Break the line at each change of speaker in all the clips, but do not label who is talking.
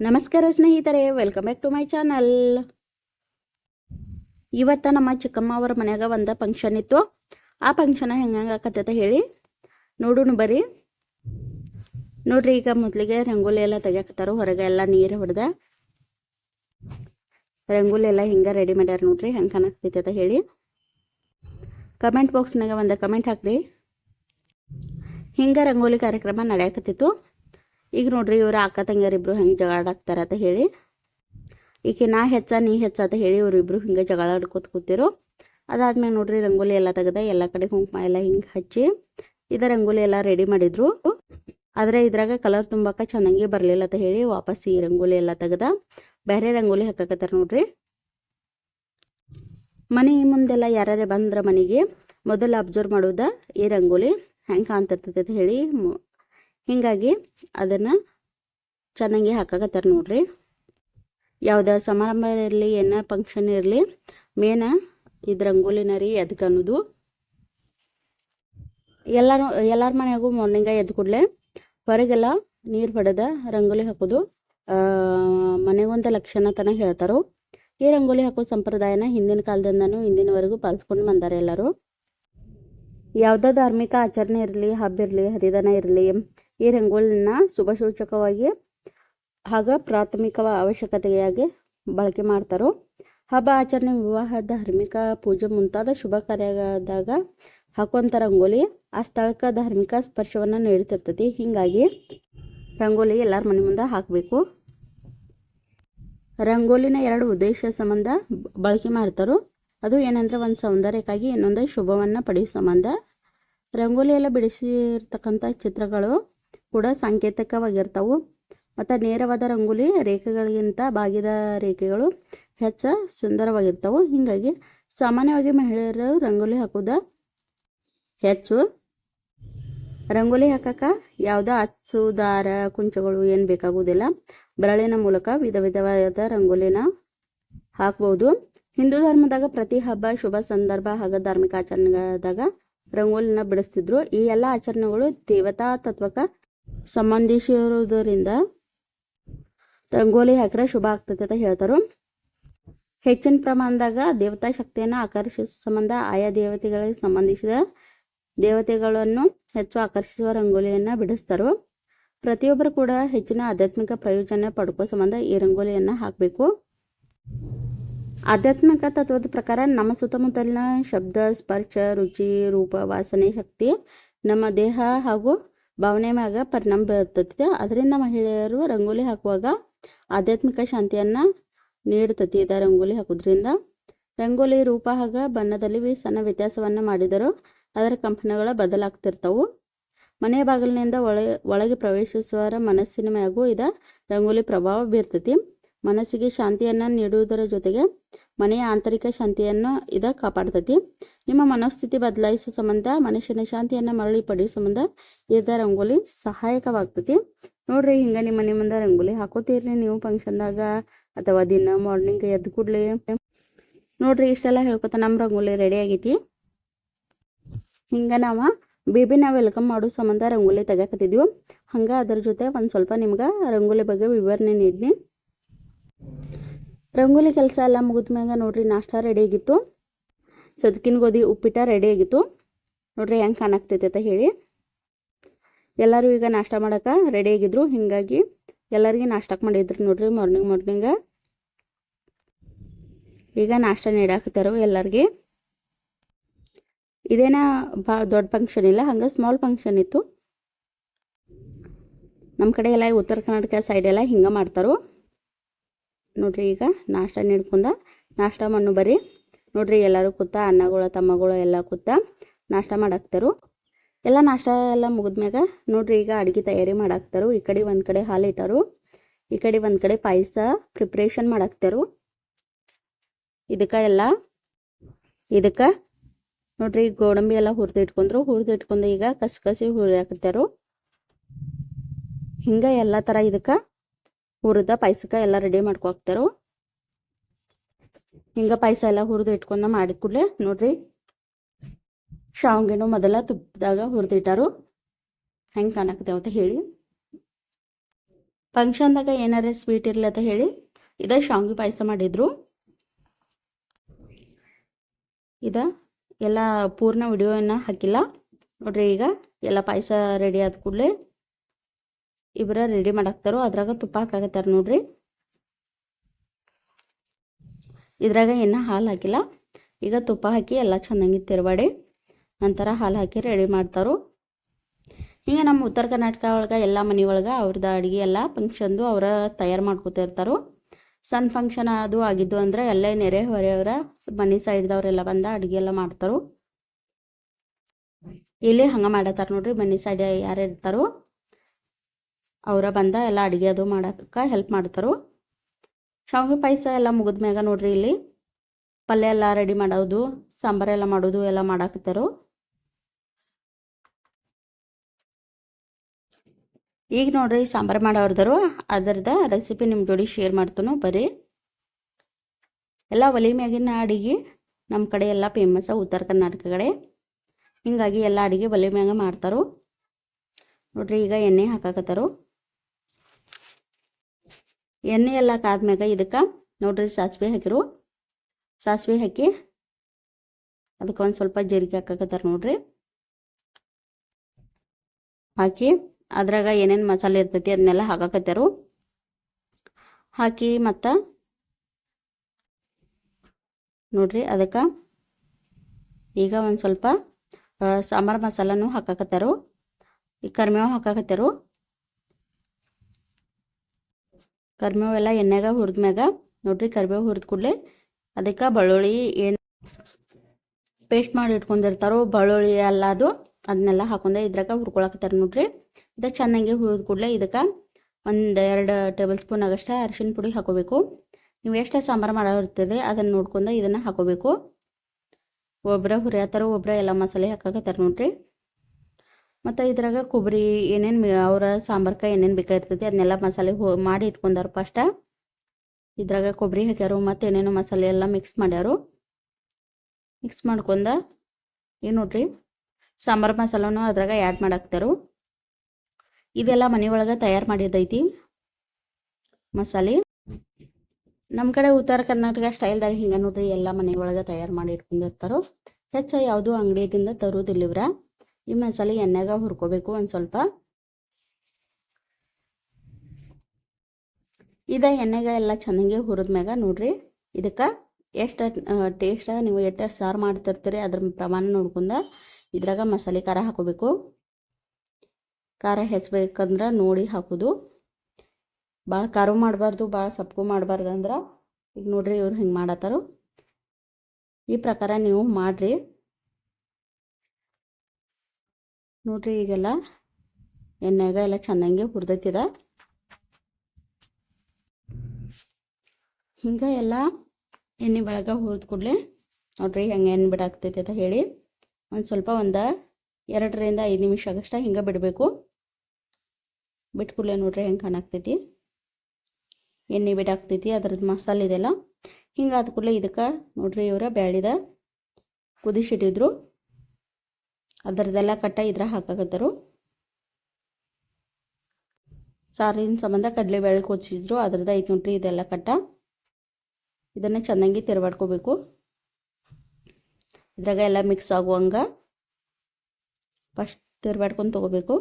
ನಮಸ್ಕಾರ ಸ್ನೇಹಿತರೆ welcome back to my channel ಇವತ್ತು ನಮ್ಮ ಚಿಕ್ಕಮ್ಮ ಅವರ ಮನ್ಯಾಗ ಒಂದು ಫಂಕ್ಷನ್ ಇತ್ತು. ಆ ಫಂಕ್ಷನ್ ಹೆಂಗೆ ಆಕತ್ತೈತೆ ಹೇಳಿ ನೋಡೋಣ ಬರ್ರಿ. ನೋಡ್ರಿ, ಈಗ ಮೊದಲಿಗೆ ರಂಗೋಲಿ ಎಲ್ಲ ತೆಗಿಯಾಕತ್ತಾರ, ಹೊರಗೆ ಎಲ್ಲ ನೀರು ಹೊಡೆದ. ರಂಗೋಲಿ ಎಲ್ಲ ಹಿಂಗೆ ರೆಡಿ ಮಾಡ್ಯಾರ ನೋಡ್ರಿ, ಹೆಂಗೆ ಅಂತ ಹೇಳಿ. ಕಮೆಂಟ್ ಬಾಕ್ಸ್ನಾಗ ಒಂದು ಕಮೆಂಟ್ ಹಾಕ್ರಿ. ಹಿಂಗೆ ರಂಗೋಲಿ ಕಾರ್ಯಕ್ರಮ ನಡೆಯಕತ್ತಿತ್ತು. ಈಗ ನೋಡ್ರಿ ಇವರು ಅಕ್ಕ ತಂಗಿಯರಿಬ್ರು ಹೆಂಗೆ ಜಗಳ ಆಡಾಕ್ತಾರ ಅಂತ ಹೇಳಿ. ಈಕೆ ನಾ ಹೆಚ್ಚ, ನೀ ಹೆಚ್ಚ ಅಂತ ಹೇಳಿ ಇವರಿಬ್ರು ಹಿಂಗೆ ಜಗಳ ಆಡ್ಕೊತ ಕೂತಿರು. ಅದಾದ್ಮೇಲೆ ನೋಡ್ರಿ ರಂಗೋಲಿ ಎಲ್ಲ ತೆಗೆದ, ಎಲ್ಲ ಕಡೆ ಕುಂಕುಮ ಎಲ್ಲ ಹಿಂಗೆ ಹಚ್ಚಿ ಇದ ರಂಗೋಲಿ ಎಲ್ಲ ರೆಡಿ ಮಾಡಿದ್ರು. ಆದರೆ ಇದ್ರಾಗ ಕಲರ್ ತುಂಬಾಕ ಚೆನ್ನಾಗಿ ಬರಲಿಲ್ಲ ಅಂತ ಹೇಳಿ ವಾಪಸ್ ಈ ರಂಗೋಲಿ ಎಲ್ಲ ತೆಗೆದ. ಬೇರೆ ರಂಗೋಲಿ ಹಾಕಕತ್ತಾರ ನೋಡ್ರಿ. ಮನೆ ಮುಂದೆಲ್ಲ ಯಾರ್ಯಾರೇ ಬಂದ್ರ ಮನೆಗೆ ಮೊದಲು ಅಬ್ಸರ್ವ್ ಮಾಡೋದ ಈ ರಂಗೋಲಿ ಹೆಂಗೆ ಕಾಣ್ತಿರ್ತೈತೆ ಅಂತ ಹೇಳಿ ಹಿಂಗಾಗಿ ಅದನ್ನು ಚೆನ್ನಾಗಿ ಹಾಕಾಕತ್ತಾರ ನೋಡ್ರಿ. ಯಾವುದೇ ಸಮಾರಂಭ ಇರಲಿ ಏನ ಫಂಕ್ಷನ್ ಇರಲಿ ಮೇನ ಇದು ರಂಗೋಲಿನ ರೀ ಎದಕ್ಕೆ ಅನ್ನೋದು. ಎಲ್ಲರೂ, ಎಲ್ಲರ ಮನೆಗೂ ಮಾರ್ನಿಂಗ ಎದ್ದು ಕೂಡಲೇ ಹೊರಗೆಲ್ಲ ನೀರು ಹೊಡೆದ ರಂಗೋಲಿ ಹಾಕೋದು. ಮನೆಗೊಂದು ಲಕ್ಷಣ ತನ ಹೇಳ್ತಾರೋ. ಈ ರಂಗೋಲಿ ಹಾಕೋ ಸಂಪ್ರದಾಯನ ಹಿಂದಿನ ಕಾಲದಿಂದನೂ ಇಂದಿನವರೆಗೂ ಪಾಲಿಸ್ಕೊಂಡು ಬಂದಾರೆ ಎಲ್ಲರೂ. ಯಾವುದೇ ಧಾರ್ಮಿಕ ಆಚರಣೆ ಇರಲಿ, ಹಬ್ಬ ಇರಲಿ, ಹರಿದನ ಇರಲಿ ಈ ರಂಗೋಲಿನ ಶುಭ ಸೂಚಕವಾಗಿ ಹಾಗ ಪ್ರಾಥಮಿಕ ಅವಶ್ಯಕತೆಯಾಗಿ ಬಳಕೆ ಮಾಡ್ತಾರೋ, ಹಬ್ಬ ಆಚರಣೆ ವಿವಾಹ ಧಾರ್ಮಿಕ ಪೂಜೆ ಮುಂತಾದ ಶುಭ ಕಾರ್ಯದಾಗ ಹಾಕುವಂಥ ರಂಗೋಲಿ ಆ ಸ್ಥಳಕ್ಕೆ ಧಾರ್ಮಿಕ ಸ್ಪರ್ಶವನ್ನು ನೀಡ್ತಿರ್ತೈತಿ ಹೀಗಾಗಿ ರಂಗೋಲಿ ಎಲ್ಲರ ಮನೆ ಮುಂದೆ ಹಾಕಬೇಕು. ರಂಗೋಲಿನ ಎರಡು ಉದ್ದೇಶ ಸಂಬಂಧ ಬಳಕೆ ಮಾಡ್ತಾರೋ, ಅದು ಏನಂದ್ರೆ ಒಂದು ಸೌಂದರ್ಯಕ್ಕಾಗಿ ಇನ್ನೊಂದು ಶುಭವನ್ನು ಪಡೆಯುವ ಸಂಬಂಧ. ರಂಗೋಲಿ ಎಲ್ಲ ಬಿಡಿಸಿರ್ತಕ್ಕಂಥ ಚಿತ್ರಗಳು ಕೂಡ ಸಾಂಕೇತಿಕವಾಗಿರ್ತವೆ. ಮತ್ತು ನೇರವಾದ ರಂಗೋಲಿ ರೇಖೆಗಳಿಗಿಂತ ಬಾಗಿದ ರೇಖೆಗಳು ಹೆಚ್ಚು ಸುಂದರವಾಗಿರ್ತಾವೆ. ಹೀಗಾಗಿ ಸಾಮಾನ್ಯವಾಗಿ ಮಹಿಳೆಯರು ರಂಗೋಲಿ ಹಾಕೋದ ಹೆಚ್ಚು. ರಂಗೋಲಿ ಹಾಕಕ್ಕೆ ಯಾವುದೇ ಅಚ್ಚು ದಾರ ಕುಂಚಗಳು ಏನು ಬೇಕಾಗುವುದಿಲ್ಲ ಬೆರಳಿನ ಮೂಲಕ ವಿಧ ವಿಧವಾದ ರಂಗೋಲಿನ ಹಾಕ್ಬೋದು. ಹಿಂದೂ ಧರ್ಮದಾಗ ಪ್ರತಿ ಹಬ್ಬ, ಶುಭ ಸಂದರ್ಭ ಹಾಗೂ ಧಾರ್ಮಿಕ ಆಚರಣೆದಾಗ ರಂಗೋಲಿನ ಬಿಡಿಸ್ತಿದ್ರು. ಈ ಎಲ್ಲ ಆಚರಣೆಗಳು ದೇವತಾ ತತ್ವಕ್ಕೆ ಸಂಬಂಧಿಸಿರುವುದರಿಂದ ರಂಗೋಲಿ ಹಾಕಿದ್ರೆ ಶುಭ ಆಗ್ತದೆ ಅಂತ ಹೇಳ್ತಾರೆ. ಹೆಚ್ಚಿನ ಪ್ರಮಾಣದಾಗ ದೇವತಾ ಶಕ್ತಿಯನ್ನು ಆಕರ್ಷಿಸುವ ಸಂಬಂಧ ಆಯಾ ದೇವತೆಗಳಿಗೆ ಸಂಬಂಧಿಸಿದ ದೇವತೆಗಳನ್ನು ಹೆಚ್ಚು ಆಕರ್ಷಿಸುವ ರಂಗೋಲಿಯನ್ನು ಬಿಡಿಸ್ತಾರೆ. ಪ್ರತಿಯೊಬ್ಬರು ಕೂಡ ಹೆಚ್ಚಿನ ಆಧ್ಯಾತ್ಮಿಕ ಪ್ರಯೋಜನ ಪಡ್ಕೋ ಸಂಬಂಧ ಈ ರಂಗೋಲಿಯನ್ನು ಹಾಕಬೇಕು. ಆಧ್ಯಾತ್ಮಿಕ ತತ್ವದ ಪ್ರಕಾರ ನಮ್ಮ ಸುತ್ತಮುತ್ತಲಿನ ಶಬ್ದ, ಸ್ಪರ್ಶ, ರುಚಿ, ರೂಪ, ವಾಸನೆ, ಶಕ್ತಿ, ನಮ್ಮ ದೇಹ ಹಾಗೂ ಭಾವನೆ ಮ್ಯಾಗ ಪರಿಣಾಮ ಬೀರ್ತೈತಿ ಅದರಿಂದ ಮಹಿಳೆಯರು ರಂಗೋಲಿ ಹಾಕುವಾಗ ಆಧ್ಯಾತ್ಮಿಕ ಶಾಂತಿಯನ್ನು ನೀಡ್ತತಿ ಇದ ರಂಗೋಲಿ ಹಾಕೋದ್ರಿಂದ. ರಂಗೋಲಿ ರೂಪ ಹಾಗ ಬಣ್ಣದಲ್ಲಿ ಸಣ್ಣ ವ್ಯತ್ಯಾಸವನ್ನು ಮಾಡಿದರೂ ಅದರ ಕಂಪನಗಳ ಬದಲಾಗ್ತಿರ್ತಾವು. ಮನೆಯ ಬಾಗಿಲಿನಿಂದ ಒಳ ಒಳಗೆ ಪ್ರವೇಶಿಸುವವರ ಮನಸ್ಸಿನ ಮ್ಯಾಗೂ ಇದ ರಂಗೋಲಿ ಪ್ರಭಾವ ಬೀರ್ತೈತಿ. ಮನಸ್ಸಿಗೆ ಶಾಂತಿಯನ್ನು ನೀಡುವುದರ ಜೊತೆಗೆ ಮನೆಯ ಆಂತರಿಕ ಶಾಂತಿಯನ್ನು ಇದ ಕಾಪಾಡ್ತೈತಿ. ನಿಮ್ಮ ಮನಸ್ಥಿತಿ ಬದಲಾಯಿಸುವ ಸಂಬಂಧ ಮನುಷ್ಯನ ಶಾಂತಿಯನ್ನು ಮರಳಿ ಪಡೆಯುವ ಸಂಬಂಧ ಇದ ರಂಗೋಲಿ ಸಹಾಯಕವಾಗ್ತೈತಿ. ನೋಡ್ರಿ, ಹಿಂಗೆ ನಿಮ್ಮ ಮನೆ ಮುಂದೆ ರಂಗೋಲಿ ಹಾಕೋತೀರಿ ನೀವು ಫಂಕ್ಷನ್ದಾಗ ಅಥವಾ ದಿನ ಮಾರ್ನಿಂಗ್ ಎದ್ದು ಕೂಡಲೇ. ನೋಡ್ರಿ, ಇಷ್ಟೆಲ್ಲ ಹೇಳ್ಕೊತ ನಮ್ಮ ರಂಗೋಲಿ ರೆಡಿ ಆಗೈತಿ. ಹಿಂಗೆ ನಾವು ಬೇಬಿನ ವೆಲ್ಕಮ್ ಮಾಡೋ ಸಂಬಂಧ ರಂಗೋಲಿ ತೆಗಿಯಕತ್ತಿದ್ವಿ. ಹಂಗೆ ಅದ್ರ ಜೊತೆ ಒಂದು ಸ್ವಲ್ಪ ನಿಮ್ಗೆ ರಂಗೋಲಿ ಬಗ್ಗೆ ವಿವರಣೆ ನೀಡಿ ರಂಗೋಲಿ ಕೆಲಸ ಎಲ್ಲ ಮುಗಿದ ಮ್ಯಾಗೆ ನೋಡ್ರಿ ನಾಷ್ಟ ರೆಡಿ ಆಗಿತ್ತು. ಸದ್ಕಿನ ಗೋಧಿ, ಉಪ್ಪಿಟ್ಟ ರೆಡಿ ಆಗಿತ್ತು. ನೋಡ್ರಿ ಹೆಂಗೆ ಕಾಣಾಕ್ತೈತೆ ಅಂತ ಹೇಳಿ. ಎಲ್ಲರೂ ಈಗ ನಾಷ್ಟ ಮಾಡೋಕೆ ರೆಡಿ ಆಗಿದ್ರು. ಹಿಂಗಾಗಿ ಎಲ್ಲರಿಗೆ ನಾಷ್ಟಕ್ಕೆ ಮಾಡಿದ್ರು ನೋಡ್ರಿ ಮಾರ್ನಿಂಗ್ ಮಾರ್ನಿಂಗ ಈಗ ನಾಷ್ಟ ನೀಡಾಕತ್ತಾರ ಎಲ್ಲರಿಗೆ. ಇದೇನ ಭಾಳ ದೊಡ್ಡ ಫಂಕ್ಷನ್ ಇಲ್ಲ, ಹಂಗೆ ಸ್ಮಾಲ್ ಫಂಕ್ಷನ್ ಇತ್ತು. ನಮ್ಮ ಕಡೆ ಎಲ್ಲ ಉತ್ತರ ಕರ್ನಾಟಕ ಸೈಡೆಲ್ಲ ಹಿಂಗೆ ಮಾಡ್ತಾರೋ. ನೋಡ್ರಿ ಈಗ ನಾಷ್ಟ ನೀಡ್ಕೊಂಡ ನಾಷ್ಟ ಮಣ್ಣು ಬರ್ರಿ. ನೋಡ್ರಿ ಎಲ್ಲರೂ ಕೂತ ಅಣ್ಣಗಳು ತಮ್ಮಗಳು ಎಲ್ಲ ಕೂತ ನಾಷ್ಟ ಮಾಡಾಕ್ತಾರು. ಎಲ್ಲ ನಾಷ್ಟ ಎಲ್ಲ ಮುಗಿದ್ಮ್ಯಾಗ ನೋಡಿರಿ ಈಗ ಅಡುಗೆ ತಯಾರಿ ಮಾಡಾಕ್ತಾರು. ಈ ಕಡೆ ಒಂದು ಕಡೆ ಹಾಲು ಇಟ್ಟರು. ಈ ಕಡೆ ಒಂದು ಕಡೆ ಪಾಯಸ ಪ್ರಿಪ್ರೇಷನ್ ಮಾಡಾಕ್ತಾರು. ಇದಕ್ಕೆ ಎಲ್ಲ, ಇದಕ್ಕೆ ನೋಡ್ರಿ ಗೋಡಂಬಿ ಎಲ್ಲ ಹುರಿದು ಇಟ್ಕೊಂಡ್ರು. ಹುರಿದು ಇಟ್ಕೊಂಡು ಈಗ ಕಸಿ ಹುರಿಯಾಕತ್ತಾರು. ಹಿಂಗೆ ಎಲ್ಲ ಥರ ಇದಕ್ಕೆ ಹುರಿದ ಪಾಯಸಕ್ಕೆ ಎಲ್ಲ ರೆಡಿ ಮಾಡ್ಕೊ ಹಾಕ್ತಾರು? ಹಿಂಗೆ ಪಾಯಸ ಎಲ್ಲ ಹುರಿದು ಇಟ್ಕೊಂಡ ಮಾಡಿದ ಕೂಡಲೇ ನೋಡ್ರಿ ಶಾವ್ಗೆನೂ ಮೊದಲ ತುಪ್ಪದಾಗ ಹುರಿದಿಟ್ಟಾರು ಹೆಂಗೆ ಕಾಣಕತ್ತೇವ ಅಂತ ಹೇಳಿ. ಫಂಕ್ಷನ್ದಾಗ ಏನಾರ ಸ್ವೀಟ್ ಇರಲಿ ಅಂತ ಹೇಳಿ ಇದ ಶಾವ್ಗೆ ಪಾಯಸ ಮಾಡಿದ್ರು. ಇದ ಎಲ್ಲ ಪೂರ್ಣ ವಿಡಿಯೋನ ಹಾಕಿಲ್ಲ. ನೋಡ್ರಿ ಈಗ ಎಲ್ಲ ಪಾಯಸ ರೆಡಿ ಆದ ಕೂಡಲೇ ಇಬ್ಬರ ರೆಡಿ ಮಾಡಾಕ್ತಾರೋ ಅದ್ರಾಗ ತುಪ್ಪ ಹಾಕಾಕತ್ತಾರ ನೋಡ್ರಿ. ಇದ್ರಾಗ ಇನ್ನೂ ಹಾಲು ಹಾಕಿಲ್ಲ. ಈಗ ತುಪ್ಪ ಹಾಕಿ ಎಲ್ಲ ಚೆನ್ನಾಗಿ ತಿರುವಾಡಿ. ನಂತರ ಹಾಲು ಹಾಕಿ ರೆಡಿ ಮಾಡ್ತಾರೋ. ಹಿಂಗೆ ನಮ್ಮ ಉತ್ತರ ಕರ್ನಾಟಕ ಒಳಗೆ ಎಲ್ಲ ಮನೆ ಒಳಗೆ ಅವ್ರದ್ದು ಅಡುಗೆ ಎಲ್ಲ ಫಂಕ್ಷನ್ದು ಅವರ ತಯಾರು ಮಾಡ್ಕೊತಿರ್ತಾರೋ ಸಣ್ಣ ಫಂಕ್ಷನ್ ಅದು ಆಗಿದ್ದು ಅಂದ್ರೆ ಎಲ್ಲ ನೆರೆ ಹೊರೆಯವರ ಮನೆ ಸೈಡ್ದವರೆಲ್ಲ ಬಂದು ಅಡುಗೆ ಎಲ್ಲ ಮಾಡ್ತಾರೋ. ಇಲ್ಲಿ ಹಂಗೆ ಮಾಡತ್ತಾರ ನೋಡ್ರಿ ಮನೆ ಸೈಡ್ ಯಾರು ಇರ್ತಾರೋ. ಅವರ ಬಂದ ಎಲ್ಲ ಅಡುಗೆ ಅದು ಮಾಡೋಕ್ಕೆ ಹೆಲ್ಪ್ ಮಾಡ್ತಾರೋ. ಶಾವಿಗೆ ಪಾಯಸ ಎಲ್ಲ ಮುಗಿದ ಮ್ಯಾಗ ನೋಡ್ರಿ ಇಲ್ಲಿ. ಪಲ್ಯ ಎಲ್ಲ ರೆಡಿ ಮಾಡೋದು ಸಾಂಬಾರೆಲ್ಲ ಮಾಡೋದು ಎಲ್ಲ ಮಾಡಾಕತ್ತಾರು. ಈಗ ನೋಡ್ರಿ ಸಾಂಬಾರು ಮಾಡೋರ್ದರು ಅದರದ ರೆಸಿಪಿ ನಿಮ್ಮ ಜೋಡಿ ಶೇರ್ ಮಾಡ್ತಾನೋ ಬರ್ರಿ. ಎಲ್ಲ ಒಲಿ ಮ್ಯಾಗಿನ ಅಡಿಗೆ ನಮ್ಮ ಕಡೆ ಎಲ್ಲ ಫೇಮಸ್ ಉತ್ತರ ಕರ್ನಾಟಕ ಕಡೆ. ಹಿಂಗಾಗಿ ಎಲ್ಲ ಅಡಿಗೆ ಒಲೆ ಮ್ಯಾಗ ಮಾಡ್ತಾರೋ. ನೋಡ್ರಿ ಈಗ ಎಣ್ಣೆ ಹಾಕಾಕತ್ತಾರೋ. ಎಣ್ಣೆ ಎಲ್ಲ ಕಾದ್ಮ್ಯಾಗ ಇದಕ್ಕೆ ನೋಡ್ರಿ ಸಾಸಿವೆ ಹಾಕಿರು. ಸಾಸಿವೆ ಹಾಕಿ ಅದಕ್ಕೆ ಒಂದು ಸ್ವಲ್ಪ ಜೀರಿಗೆ ಹಾಕಾಕತ್ತಾರ ನೋಡ್ರಿ. ಹಾಕಿ ಅದ್ರಾಗ ಏನೇನು ಮಸಾಲೆ ಇರ್ತೈತಿ ಅದನ್ನೆಲ್ಲ ಹಾಕಾಕತ್ತಾರು. ಹಾಕಿ ಮತ್ತು ನೋಡ್ರಿ ಅದಕ್ಕೆ ಈಗ ಒಂದು ಸ್ವಲ್ಪ ಸಾಂಬಾರು ಮಸಾಲನೂ ಹಾಕಕತ್ತಾರು. ಈ ಕರಿಮೇವು ಹಾಕಾಕತ್ತಾರು. ಕರಿಮೇವು ಎಲ್ಲ ಎಣ್ಣೆಗ ಹುರಿದ್ಮ್ಯಾಗ ನೋಡ್ರಿ ಕರಿಬೇವು ಹುರಿದ ಕೂಡಲೇ ಅದಕ್ಕೆ ಬೆಳ್ಳುಳ್ಳಿ ಏನು ಪೇಸ್ಟ್ ಮಾಡಿ ಇಟ್ಕೊಂಡಿರ್ತಾರೋ ಬೆಳ್ಳುಳ್ಳಿ ಎಲ್ಲ ಅದು ಅದನ್ನೆಲ್ಲ ಹಾಕೊಂಡೆ ಇದ್ರಾಗ ಹುರ್ಕೊಳಕತ್ತಾರ ನೋಡ್ರಿ. ಇದು ಚೆನ್ನಾಗಿ ಹುರಿದ ಕೂಡಲೇ ಇದಕ್ಕೆ ಒಂದು ಎರಡು ಟೇಬಲ್ ಸ್ಪೂನ್ ಆಗಷ್ಟೇ ಅರಿಶಿನ ಪುಡಿ ಹಾಕೋಬೇಕು. ನೀವು ಎಷ್ಟು ಸಾಂಬಾರು ಮಾಡೋರ್ತೀರಿ ಅದನ್ನು ನೋಡ್ಕೊಂಡು ಇದನ್ನು ಹಾಕೋಬೇಕು. ಒಬ್ಬರ ಹುರಿಯತ್ತಾರ ಒಬ್ಬರ ಎಲ್ಲ ಮಸಾಲೆ ಹಾಕಾಕತ್ತಾರ ನೋಡ್ರಿ. ಮತ್ತು ಇದ್ರಾಗ ಕೊಬ್ಬರಿ ಏನೇನು ಅವರ ಸಾಂಬಾರ್ಕ ಏನೇನು ಬೇಕಾಗಿರ್ತೈತಿ, ಅದನ್ನೆಲ್ಲ ಮಸಾಲೆ ಹೋ ಮಾಡಿ ಇಟ್ಕೊಂಡಾರ ಫಸ್ಟ ಇದ್ರಾಗ ಕೊಬ್ಬರಿ ಹಾಕ್ಯಾರು, ಮತ್ತು ಏನೇನೋ ಮಸಾಲೆ ಎಲ್ಲ ಮಿಕ್ಸ್ ಮಾಡ್ಯಾರು. ಮಿಕ್ಸ್ ಮಾಡ್ಕೊಂಡ, ಏನು ನೋಡ್ರಿ, ಸಾಂಬಾರು ಮಸಾಲನೂ ಅದ್ರಾಗ ಆ್ಯಡ್ ಮಾಡಾಕ್ತಾರು. ಇದೆಲ್ಲ ಮನೆಯೊಳಗೆ ತಯಾರು ಮಾಡಿದ್ದೈತಿ, ಮಸಾಲೆ. ನಮ್ಮ ಕಡೆ ಉತ್ತರ ಕರ್ನಾಟಕ ಸ್ಟೈಲ್ದಾಗ ಹಿಂಗೆ ನೋಡ್ರಿ, ಎಲ್ಲ ಮನೆಯೊಳಗೆ ತಯಾರು ಮಾಡಿ ಇಟ್ಕೊಂಡಿರ್ತಾರೋ. ಹೆಚ್ಚು ಯಾವುದು ಅಂಗಡಿಯಿಂದ ತರೋದಿಲ್ಲ ಇವ್ರ. ಈ ಮಸಾಲೆ ಎಣ್ಣೆಗ ಹುರ್ಕೋಬೇಕು ಒಂದು ಸ್ವಲ್ಪ. ಇದ ಎಣ್ಣೆಗ ಎಲ್ಲ ಚೆನ್ನಾಗಿ ಹುರಿದ್ಮ್ಯಾಗ ನೋಡ್ರಿ, ಇದಕ್ಕೆ ಎಷ್ಟು ಟೇಸ್ಟ್ ನೀವು ಎಷ್ಟು ಸಾರು ಮಾಡ್ತಿರ್ತೀರಿ ಅದ್ರ ಪ್ರಮಾಣ ನೋಡ್ಕೊಂಡ ಇದ್ರಾಗ ಮಸಾಲೆ ಖಾರ ಹಾಕೋಬೇಕು. ಖಾರ ಹೆಚ್ಚಬೇಕಂದ್ರೆ ನೋಡಿ ಹಾಕೋದು. ಭಾಳ ಖಾರ ಮಾಡಬಾರ್ದು ಭಾಳ ಸೊಪ್ಪು ಮಾಡಬಾರ್ದು ಅಂದ್ರೆ ಈಗ ನೋಡ್ರಿ ಇವ್ರು ಹಿಂಗೆ ಮಾಡತ್ತಾರು. ಈ ಪ್ರಕಾರ ನೀವು ಮಾಡಿರಿ. ನೋಡ್ರಿ ಈಗೆಲ್ಲ ಎಣ್ಣೆಗ ಎಲ್ಲ ಚೆನ್ನಾಗಿ ಹುರಿದೈತಿದ. ಹಿಂಗೆ ಎಲ್ಲ ಎಣ್ಣೆ ಬೆಳಗ ಹುರಿದ ಕೂಡಲೇ ನೋಡ್ರಿ ಹೆಂಗೆ ಎಣ್ಣೆ ಬಿಡಾಕ್ತೈತಿ ಅಂತ ಹೇಳಿ ಒಂದು ಸ್ವಲ್ಪ ಒಂದು ಎರಡರಿಂದ ಐದು ನಿಮಿಷ ಆಗಷ್ಟ ಹಿಂಗೆ ಬಿಡಬೇಕು. ಬಿಟ್ಟು ಕೂಡಲೇ ನೋಡ್ರಿ ಹೆಂಗೆ ಕಾಣಾಕ್ತೈತಿ ಎಣ್ಣೆ ಬಿಡಾಕ್ತೈತಿ ಅದ್ರದ್ದು ಮಸಾಲೆ ಇದೆಲ್ಲ. ಹಿಂಗೆ ಆದ ಕೂಡಲೇ ಇದಕ್ಕೆ ನೋಡ್ರಿ ಇವರ ಬ್ಯಾಳಿದ ಕುದಿಸಿಟ್ಟಿದ್ರು. ಅದರದೆಲ್ಲ ಕಟ್ಟ ಇದ್ರ ಹಾಕಾಕತ್ತರು. ಸಾರಿನ ಸಂಬಂಧ ಕಡಲೆಬೇಳೆ ಕೊಚ್ಚಿದ್ರು, ಅದ್ರದ್ದು ಐದು ನೋಡ್ರಿ ಇದೆಲ್ಲ ಕಟ್ಟ. ಇದನ್ನು ಚೆನ್ನಾಗಿ ತಿರ್ವಾಡ್ಕೋಬೇಕು. ಇದ್ರಾಗ ಎಲ್ಲ ಮಿಕ್ಸ್ ಆಗುವಂಗ ಫಸ್ಟ್ ತಿರ್ವಾಡ್ಕೊಂಡು ತೊಗೋಬೇಕು.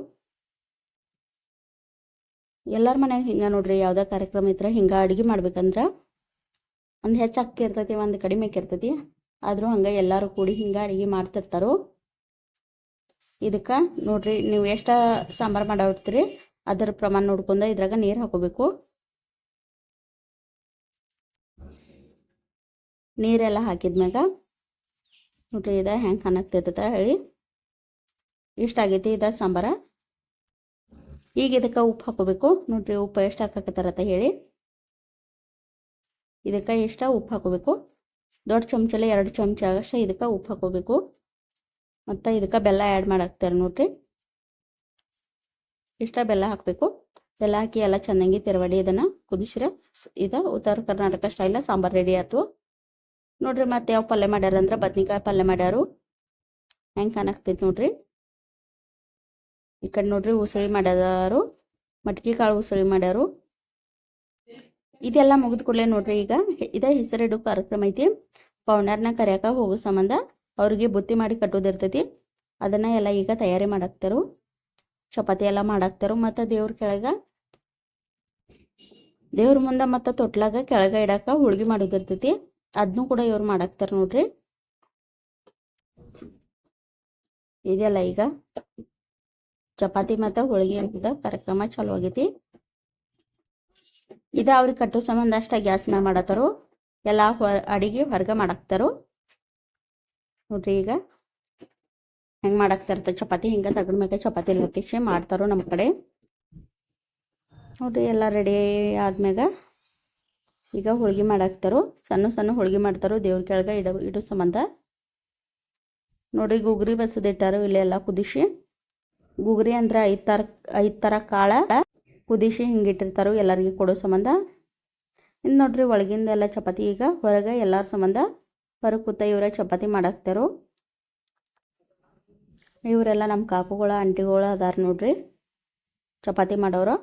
ಎಲ್ಲರ ಮನ್ಯಾಗ ಹಿಂಗೆ ನೋಡ್ರಿ, ಯಾವುದೇ ಕಾರ್ಯಕ್ರಮ ಇದ್ರೆ ಹಿಂಗೆ ಅಡುಗೆ ಮಾಡ್ಬೇಕಂದ್ರೆ ಒಂದು ಹೆಚ್ಚು ಅಕ್ಕಿ ಇರ್ತೈತಿ, ಒಂದು ಕಡಿಮೆ ಇರ್ತೈತಿ. ಆದರೂ ಹಂಗೆ ಎಲ್ಲರೂ ಕೂಡಿ ಹಿಂಗೆ ಅಡುಗೆ ಮಾಡ್ತಿರ್ತಾರೋ. ಇದಕ್ಕೆ ನೋಡ್ರಿ, ನೀವು ಎಷ್ಟು ಸಾಂಬಾರು ಮಾಡಿರ್ತೀರಿ ಅದರ ಪ್ರಮಾಣ ನೋಡ್ಕೊಂಡು ಇದ್ರಾಗ ನೀರು ಹಾಕೋಬೇಕು. ನೀರೆಲ್ಲ ಹಾಕಿದ್ಮ್ಯಾಗ ನೋಡ್ರಿ, ಇದ ಹೆಂಗೆ ಕಾಣಕ್ತೈತ ಹೇಳಿ. ಇಷ್ಟ ಆಗೈತಿ ಇದ ಸಾಂಬಾರ. ಈಗ ಇದಕ್ಕೆ ಉಪ್ಪು ಹಾಕೋಬೇಕು. ನೋಡ್ರಿ, ಉಪ್ಪು ಎಷ್ಟು ಹಾಕಕತ್ತಾರತ್ತ ಹೇಳಿ. ಇದಕ್ಕೆ ಇಷ್ಟ ಉಪ್ಪು ಹಾಕೋಬೇಕು. ದೊಡ್ಡ ಚಮಚಲ್ಲಿ ಎರಡು ಚಮಚ ಆಗಷ್ಟ ಇದಕ್ಕೆ ಉಪ್ಪು ಹಾಕೋಬೇಕು. ಮತ್ತು ಇದಕ್ಕೆ ಬೆಲ್ಲ ಆ್ಯಡ್ ಮಾಡಾಕ್ತಾರೆ ನೋಡ್ರಿ. ಇಷ್ಟ ಬೆಲ್ಲ ಹಾಕಬೇಕು. ಬೆಲ್ಲ ಹಾಕಿ ಎಲ್ಲ ಚೆನ್ನಾಗಿ ತೆರವಡಿ ಇದನ್ನು ಕುದಿಸಿರ ಇದು ಉತ್ತರ ಕರ್ನಾಟಕ ಸ್ಟೈಲ ಸಾಂಬಾರು ರೆಡಿ ಆಯ್ತು ನೋಡ್ರಿ ಮತ್ತೆ ಯಾವ ಪಲ್ಯ ಮಾಡ್ಯಾರ ಅಂದ್ರೆ ಬದ್ನಿಕಾಯಿ ಪಲ್ಯ ಮಾಡ್ಯಾರು. ಹೆಂಗೆ ಕಾಣಾಕ್ತೈತಿ ನೋಡ್ರಿ. ಈ ಕಡೆ ನೋಡ್ರಿ ಉಸಳಿ ಮಾಡ್ಯಾರು. ಮಟ್ಕಿ ಕಾಳು ಉಸಳಿ ಮಾಡ್ಯಾರು. ಇದೆಲ್ಲ ಮುಗಿದ ಕೂಡಲೇ ನೋಡ್ರಿ ಈಗ. ಇದೇ ಹೆಸರಿಡು ಕಾರ್ಯಕ್ರಮ ಐತಿ. ಪೌಂಡರ್ನ ಕರ್ಯಾಕ ಹೋಗೋ ಸಂಬಂಧ ಅವ್ರಿಗೆ ಬುತ್ತಿ ಮಾಡಿ ಕಟ್ಟೋದಿರ್ತೈತಿ ಅದನ್ನ ಎಲ್ಲ ಈಗ ತಯಾರಿ ಮಾಡಾಕ್ತಾರು. ಚಪಾತಿ ಎಲ್ಲ ಮಾಡಾಕ್ತಾರು ಮತ್ತು ದೇವ್ರ ಕೆಳಗೆ. ದೇವ್ರ ಮುಂದೆ ಮತ್ತು ತೊಟ್ಲಾಗ ಕೆಳಗೆ ಇಡಾಕ ಹೋಳ್ಗೆ ಮಾಡೋದಿರ್ತೈತಿ ಅದನ್ನೂ ಕೂಡ ಇವ್ರು ಮಾಡಾಕ್ತಾರ ನೋಡ್ರಿ. ಇದೆಲ್ಲ ಈಗ ಚಪಾತಿ ಮತ್ತು ಹೋಳಿಗೆ ಈಗ ಕಾರ್ಯಕ್ರಮ ಚಾಲೂ ಆಗೈತಿ. ಇದು ಅವ್ರಿಗೆ ಕಟ್ಟೋ ಸಂಬಂಧ ಅಷ್ಟ ಗ್ಯಾಸ್ ಮೇಲೆ ಮಾಡತ್ತಾರು ಎಲ್ಲ ಅಡಿಗೆ ಹೊರಗೆ ಮಾಡಾಕ್ತಾರು. ನೋಡ್ರಿ ಈಗ? ಹೆಂಗ್ ಮಾಡಾಕ್ತಾರ ಚಪಾತಿ ಹಿಂಗ ತಗಡ್ ಮ್ಯಾಗ ಚಪಾತಿ ಲಟ್ಟಿಸಿ ಮಾಡ್ತಾರೋ ನಮ್ಮ ಕಡೆ. ನೋಡ್ರಿ ಎಲ್ಲ ರೆಡಿ ಆದ್ಮ್ಯಾಗ. ಈಗ ಹೋಳ್ಗೆ ಮಾಡಾಕ್ತಾರು ಸಣ್ಣ ಸಣ್ಣ ಹೋಳ್ಗೆ ಮಾಡ್ತಾರೋ ದೇವ್ರ ಕೆಳಗೆ ಇಡ, ಇಡೋ ಸಂಬಂಧ. ನೋಡ್ರಿ, ಗುಗ್ರಿ ಬಸದಿಟ್ಟಾರು ಎಲ್ಲ ಕುದಿಸಿ ಗುಗ್ರಿ ಅಂದ್ರೆ ಐದು ಥರ ಕಾಳ. ಕುದಿಸಿ ಹಿಂಗಿಟ್ಟಿರ್ತಾರೋ ಎಲ್ಲರಿಗೆ ಕೊಡೋ ಸಂಬಂಧ. ಇನ್ನು ನೋಡ್ರಿ, ಒಳಗಿಂದ ಎಲ್ಲ ಚಪಾತಿ ಈಗ, ಹೊರಗೆ ಎಲ್ಲರ ಸಂಬಂಧ. ಹೊರಗೆ ಕೂತ ಇವರೇ ಚಪಾತಿ ಮಾಡಾಕ್ತಾರೋ. ಇವರೆಲ್ಲ ನಮ್ಮ ಕಾಕುಗಳ ಅಂಟಿಗಳು ಅದಾರ ನೋಡ್ರಿ. ಚಪಾತಿ ಮಾಡೋರು.